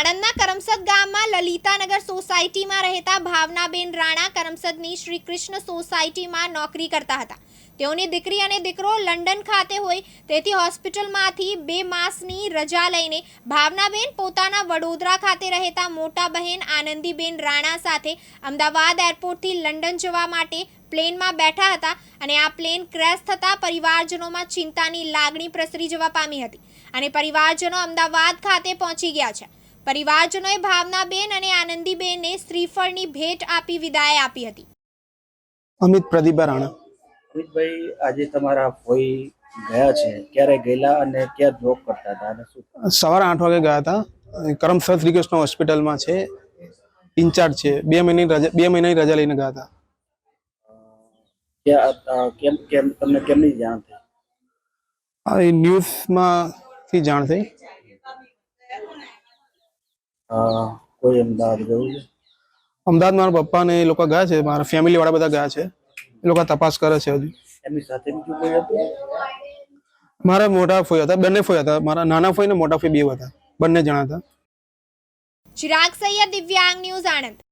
આણંદના કરમસદ ગામમાં લલિતાનગર સોસાયટીમાં રહેતા ભાવનાબેન રાણા કરમસદની શ્રી કૃષ્ણ સોસાયટીમાં નોકરી કરતા હતા. તેઓની દીકરી અને દીકરો લંડન ખાતે હોય તેથી હોસ્પિટલમાંથી બે માસની રજા લઈને ભાવનાબેન પોતાના વડોદરા ખાતે રહેતા મોટા બહેન આનંદીબેન રાણા સાથે અમદાવાદ એરપોર્ટથી લંડન જવા માટે પ્લેનમાં બેઠા હતા અને આ પ્લેન ક્રેશ થતાં પરિવારજનોમાં ચિંતાની લાગણી પ્રસરી જવા પામી હતી. અને પરિવારજનો અમદાવાદ ખાતે પહોંચી ગયા છે. પરિવારજનોએ ભાવનાબેન અને આનંદીબેનને શ્રીફળની ભેટ આપી વિદાય આપી હતી. અમિત પ્રદીપા રાણા. અમિતભાઈ આજે તમારા ફોઈ ગયા છે. ક્યારે ગયેલા અને ક્યાં જોબ કરતા હતા અને શું? સવારે આઠ વાગે ગયા હતા. કરમસદ શ્રીકૃષ્ણ હોસ્પિટલમાં છે. ઇન્ચાર્જ છે. બે મહિનાની રજા બે મહિનાની રજા લઈને ગયા હતા. કેમ કેમ તમને કેમની જાણ થઈ? આ ન્યૂઝમાંથી જાણ થઈ. કોઈ અમદાવાદ ગયું છે? અમદાવાદ મારા પપ્પા ને એ લોકો ગયા છે મારા ફેમિલી વાળા બધા ગયા છે. એ લોકો તપાસ કરે છે હજુ. એમની સાથે બીજું કોઈ હતું? મારા મોટા ફોઈ હતા બંને ફોઈ હતા. મારા નાના ફોઈ ને મોટા ફોઈ બે હતા. બંને જણા હતા. ચિરાગ સૈયદ દિવ્યાંગ ન્યૂઝ આણંદ.